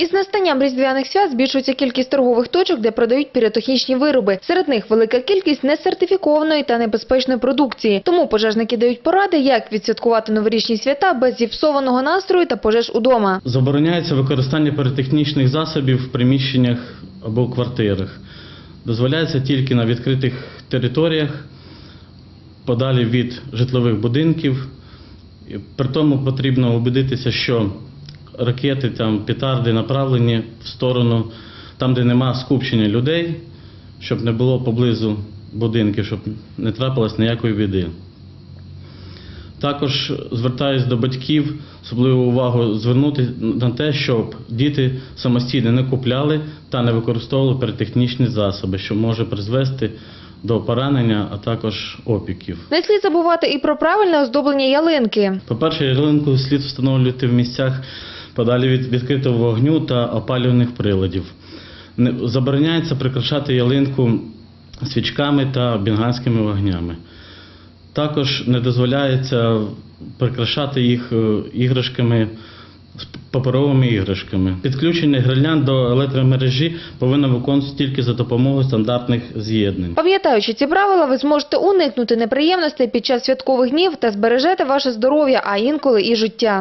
Із настанням різдвяних свят збільшується кількість торгових точок, де продають піротехнічні вироби. Серед них велика кількість несертифікованої та небезпечної продукції. Тому пожежники дають поради, як відсвяткувати новорічні свята без зіпсованого настрою та пожеж удома. Забороняється використання піротехнічних засобів в приміщеннях або квартирах. Дозволяється тільки на відкритих територіях, подалі від житлових будинків. При тому потрібно убедитися, що ракети, там, петарди направлені в сторону там, де нема скупчення людей, щоб не було поблизу будинків, щоб не трапилось ніякої біди. Також звертаюсь до батьків, особливу увагу звернути на те, щоб діти самостійно не купляли та не використовували піротехнічні засоби, що може призвести до поранення, а також опіків. Не слід забувати і про правильне оздоблення ялинки. По-перше, ялинку слід встановлювати в місцях подалі від відкритого вогню та опалюваних приладів. Забороняється прикрашати ялинку свічками та бенганськими вогнями. Також не дозволяється прикрашати їх е, іграшками, паперовими іграшками. Підключення гирлянд до електромережі повинно виконуватися тільки за допомогою стандартних з'єднань. Пам'ятаючи ці правила, ви зможете уникнути неприємностей під час святкових днів та збережете ваше здоров'я, а інколи і життя.